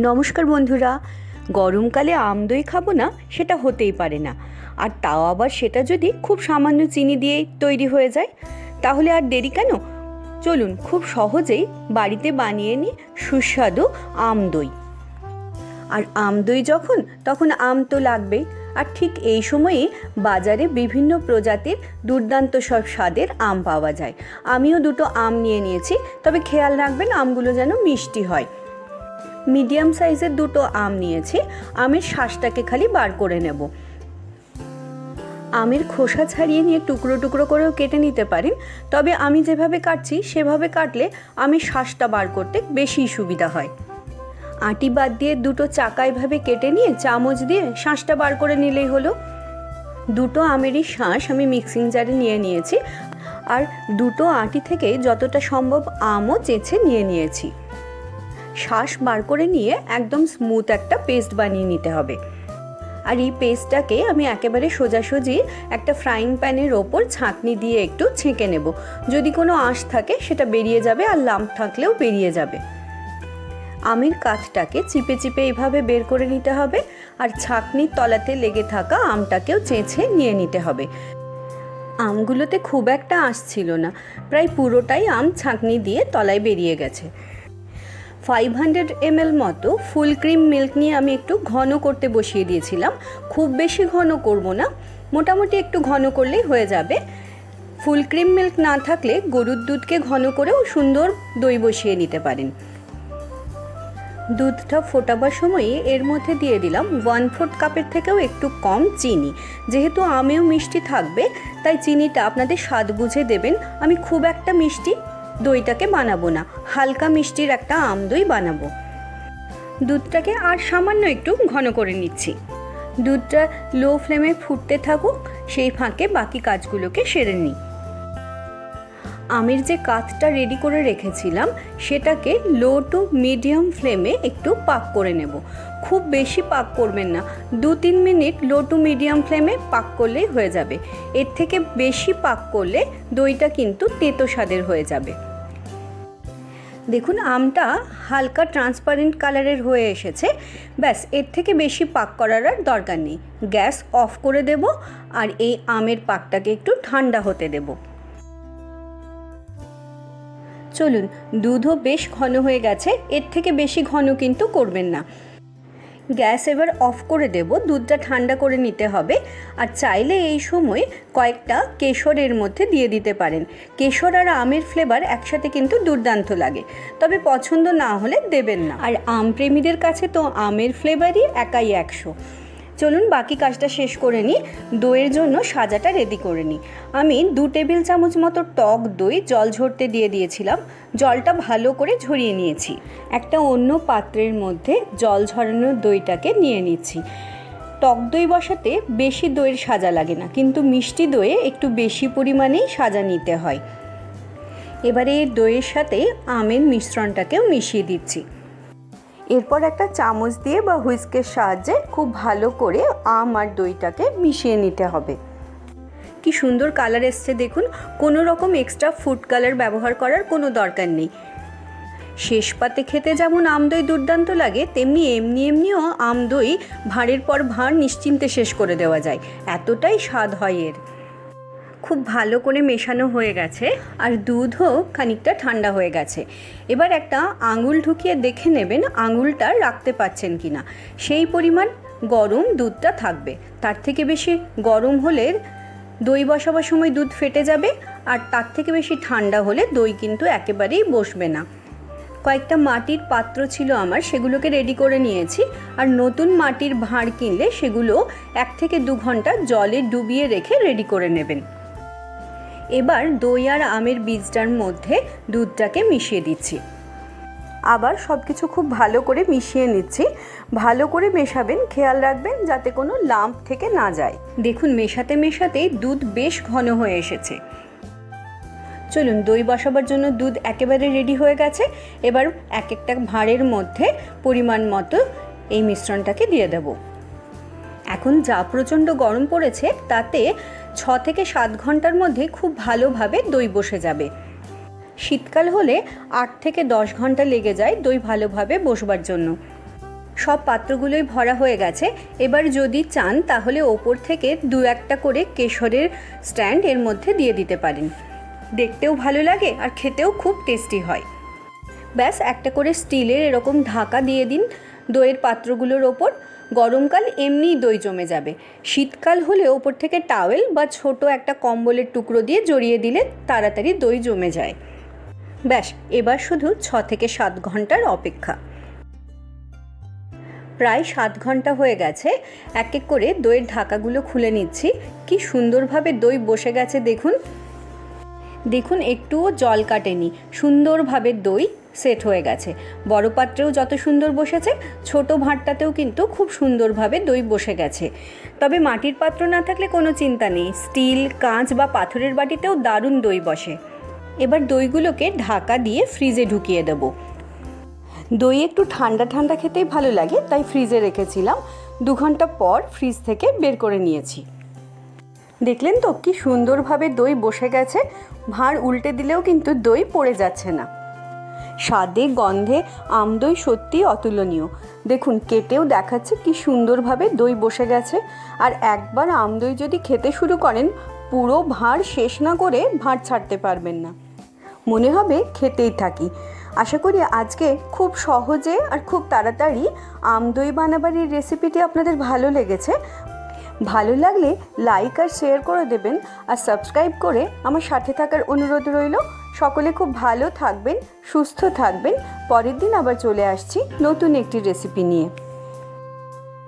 নমস্কার বন্ধুরা, গরমকালে আম দই খাব না সেটা হতেই পারে না। আর তাও আবার সেটা যদি খুব সামান্য চিনি দিয়ে তৈরি হয়ে যায়, তাহলে আর দেরি কেন? চলুন খুব সহজেই বাড়িতে বানিয়ে নিই সুস্বাদু আম দই। আর আম দই যখন, তখন আম তো লাগবেই। আর ঠিক এই সময়ে বাজারে বিভিন্ন প্রজাতির দুর্দান্ত সব স্বাদের আম পাওয়া যায়। আমিও দুটো আম নিয়ে নিয়েছি, তবে খেয়াল রাখবেন আমগুলো যেন মিষ্টি হয়। মিডিয়াম সাইজের দুটো আম নিয়েছি। আমের শ্বাসটাকে খালি বার করে নেব। আমের খোসা ছাড়িয়ে নিয়ে টুকরো টুকরো করেও কেটে নিতে পারেন। তবে আমি যেভাবে কাটছি, সেভাবে কাটলে আমের শ্বাসটা বার করতে বেশি সুবিধা হয়। আটি বাদ দিয়ে দুটো চাকা এভাবে কেটে নিয়ে চামচ দিয়ে শ্বাসটা বার করে নিলেই হলো। দুটো আমেরই শ্বাস আমি মিক্সিং জারে নিয়ে নিয়েছি। আর দুটো আটি থেকে যতটা সম্ভব আমও চেঁচে নিয়ে নিয়েছি। শ্বাস বার করে নিয়ে একদম স্মুথ একটা পেস্ট বানিয়ে নিতে হবে। আর এই পেস্টটাকে আমি একেবারে সোজাসুজি একটা ফ্রাইং প্যানের ওপর ছাঁকনি দিয়ে একটু ছেঁকে নেব। যদি কোনো আঁশ থাকে, সেটা বেরিয়ে যাবে আর লাম্প থাকলেও বেরিয়ে যাবে। আমের কাঠটাকে চিপে চিপে এইভাবে বের করে নিতে হবে আর ছাঁকনির তলাতে লেগে থাকা আমটাকেও চেঁচে নিয়ে নিতে হবে। আমগুলোতে খুব একটা আঁশ ছিল না। প্রায় পুরোটাই আম ছাঁকনি দিয়ে তলায় বেরিয়ে গেছে। ফাইভ হান্ড্রেড এমএল মতো ফুল ক্রিম মিল্ক নিয়ে আমি একটু ঘন করতে বসিয়ে দিয়েছিলাম। খুব বেশি ঘন করব না, মোটামুটি একটু ঘন করলেই হয়ে যাবে। ফুল ক্রিম মিল্ক না থাকলে গরুর দুধকে ঘন করেও সুন্দর দই বসিয়ে নিতে পারেন। দুধটা ফোটাবার সময়ে এর মধ্যে দিয়ে দিলাম ওয়ান ফোর্থ কাপের থেকেও একটু কম চিনি। যেহেতু আমেও মিষ্টি থাকবে, তাই চিনিটা আপনাদের স্বাদ বুঝে দেবেন। আমি খুব একটা মিষ্টি দইটাকে বানাবো না, হালকা মিষ্টির একটা আম দই বানাবো। দুধটাকে আর সামান্য একটু ঘন করে নিচ্ছি। দুধটা লো ফ্লেমে ফুটতে থাকুক, সেই ফাঁকে বাকি কাজগুলোকে সেরে নিই। আমের যে কাতটা রেডি করে রেখেছিলাম, সেটাকে লো টু মিডিয়াম ফ্লেমে একটু পাক করে নেব। খুব বেশি পাক করবেন না, দু তিন মিনিট লো টু মিডিয়াম ফ্লেমে পাক করলেই হয়ে যাবে। এর থেকে বেশি পাক করলে দইটা কিন্তু তেতো স্বাদের হয়ে যাবে। দেখুন, আমটা হালকা ট্রান্সপারেন্ট কালারের হয়ে এসেছে। ব্যাস, এর থেকে বেশি পাক করার আর দরকার নেই। গ্যাস অফ করে দেব আর এই আমের পাকটাকে একটু ঠান্ডা হতে দেব। চলুন, দুধও বেশ ঘন হয়ে গেছে। এর থেকে বেশি ঘন কিন্তু করবেন না। গ্যাস এবার অফ করে দেব, দুধটা ঠান্ডা করে নিতে হবে। আর চাইলে এই সময় কয়েকটা কেশর এর মধ্যে দিয়ে দিতে পারেন। কেশর আর আমের ফ্লেভার একসাথে কিন্তু দুর্দান্ত লাগে। তবে পছন্দ না হলে দেবেন না। আর আম প্রেমীদের কাছে তো আমের ফ্লেভারই একাই একশো। চলুন বাকি কাজটা শেষ করে নিই। দইয়ের জন্য সাজাটা রেডি করে নিই। আমি দু টেবিল চামচ মতো টক দই জল ঝরতে দিয়ে দিয়েছিলাম। জলটা ভালো করে ঝরিয়ে নিয়েছি। একটা অন্য পাত্রের মধ্যে জল ঝরানোর দইটাকে নিয়ে নিচ্ছি। টক দই বসাতে বেশি দইয়ের সাজা লাগে না, কিন্তু মিষ্টি দইয়ে একটু বেশি পরিমাণেই সাজা নিতে হয়। এবারে এই দইয়ের সাথে আমের মিশ্রণটাকেও মিশিয়ে দিচ্ছি। এরপর একটা চামচ দিয়ে বা হুইস্কের সাহায্যে খুব ভালো করে আম আর দইটাকে মিশিয়ে নিতে হবে। কি সুন্দর কালার এসছে দেখুন। কোনো রকম এক্সট্রা ফুড কালার ব্যবহার করার কোনো দরকার নেই। শেষ পাতে খেতে যেমন আম দই দুর্দান্ত লাগে, তেমনি এমনি এমনিও আম দই ভাঁড়ের পর ভাঁড় নিশ্চিন্তে শেষ করে দেওয়া যায়। এতটাই স্বাদ হয় এর। খুব ভালো করে মেশানো হয়ে গেছে আর দুধও খানিকটা ঠান্ডা হয়ে গেছে। এবার একটা আঙুল ঢুকিয়ে দেখে নেবেন আঙুলটা রাখতে পাচ্ছেন কি না সেই পরিমাণ গরম দুধটা থাকবে। তার থেকে বেশি গরম হলে দই বসাবার সময় দুধ ফেটে যাবে আর তার থেকে বেশি ঠান্ডা হলে দই কিন্তু একেবারেই বসবে না। কয়েকটা মাটির পাত্র ছিল আমার, সেগুলোকে রেডি করে নিয়েছি আর নতুন মাটির ভাঁড় কিনলে সেগুলো এক থেকে দু ঘণ্টা জলে ডুবিয়ে রেখে রেডি করে নেবেন। এবার দই আর আমের বীজটার মধ্যে দুধটাকে মিশিয়ে দিচ্ছি। আবার সব কিছু খুব ভালো করে মিশিয়ে নিচ্ছি। ভালো করে মেশাবেন, খেয়াল রাখবেন যাতে কোনো লাম্প থেকে না যায়। দেখুন, মেশাতে মেশাতেই দুধ বেশ ঘন হয়ে এসেছে। চলুন, দই বসাবার জন্য দুধ একেবারে রেডি হয়ে গেছে। এবার এক একটা ভাঁড়ের মধ্যে পরিমাণ মতো এই মিশ্রণটাকে দিয়ে দেব। এখন যা প্রচণ্ড গরম পড়েছে, তাতে ছ থেকে সাত ঘণ্টার মধ্যে খুব ভালোভাবে দই বসে যাবে। শীতকাল হলে আট থেকে দশ ঘণ্টা লেগে যায় দই ভালোভাবে বসবার জন্য। সব পাত্রগুলোই ভরা হয়ে গেছে। এবার যদি চান, তাহলে ওপর থেকে দু একটা করে কেশরের স্ট্যান্ড এর মধ্যে দিয়ে দিতে পারেন। দেখতেও ভালো লাগে আর খেতেও খুব টেস্টি হয়। ব্যাস, একটা করে স্টিলের এরকম ঢাকা দিয়ে দিন দইয়ের পাত্রগুলোর ওপর। গরমকাল এমনিই দই জমে যাবে। শীতকাল হলে ওপর থেকে টাওয়েল বা ছোট একটা কম্বলের টুকরো দিয়ে জড়িয়ে দিলে তাড়াতাড়ি দই জমে যায়। ব্যাস, এবার শুধু ছ থেকে সাত ঘণ্টার অপেক্ষা। প্রায় সাত ঘণ্টা হয়ে গেছে, এক এক করে দইয়ের ঢাকাগুলো খুলে নিচ্ছি। কি সুন্দরভাবে দই বসে গেছে দেখুন। দেখুন, একটুও জল কাটেনি। সুন্দরভাবে দই সেট হয়ে গেছে। বড় পাত্রেও যত সুন্দর বসেছে, ছোট ভাঁড়টাতেও কিন্তু খুব সুন্দরভাবে দই বসে গেছে। তবে মাটির পাত্র না থাকলে কোনো চিন্তা নেই। স্টিল, কাঁচ বা পাথরের বাটিতেও দারুণ দই বসে। এবার দইগুলোকে ঢাকা দিয়ে ফ্রিজে ঢুকিয়ে দেবো। দই একটু ঠান্ডা ঠান্ডা খেতেই ভালো লাগে, তাই ফ্রিজে রেখেছিলাম। দু ঘণ্টা পর ফ্রিজ থেকে বের করে নিয়েছি। দেখলেন তো, কি সুন্দরভাবে দই বসে গেছে। ভাঁড় উল্টে দিলেও কিন্তু দই পড়ে যাচ্ছে না। স্বাদে, গন্ধে আমদই সত্যি অতুলনীয়। দেখুন, কেটেও দেখাচ্ছে কি সুন্দরভাবে দই বসে গেছে। আর একবার আমদই যদি খেতে শুরু করেন, পুরো ভাঁড় শেষ না করে ভাঁড় ছাড়তে পারবেন না। মনে হবে খেতেই থাকি। আশা করি আজকে খুব সহজে আর খুব তাড়াতাড়ি আমদই বানাবার এই রেসিপিটি আপনাদের ভালো লেগেছে। ভালো লাগলে লাইক আর শেয়ার করে দেবেন আর সাবস্ক্রাইব করে আমার সাথে থাকার অনুরোধ রইল। সকলে খুব ভালো থাকবেন, সুস্থ থাকবেন। পরের দিন আবার চলে আসছি নতুন একটি রেসিপি নিয়ে।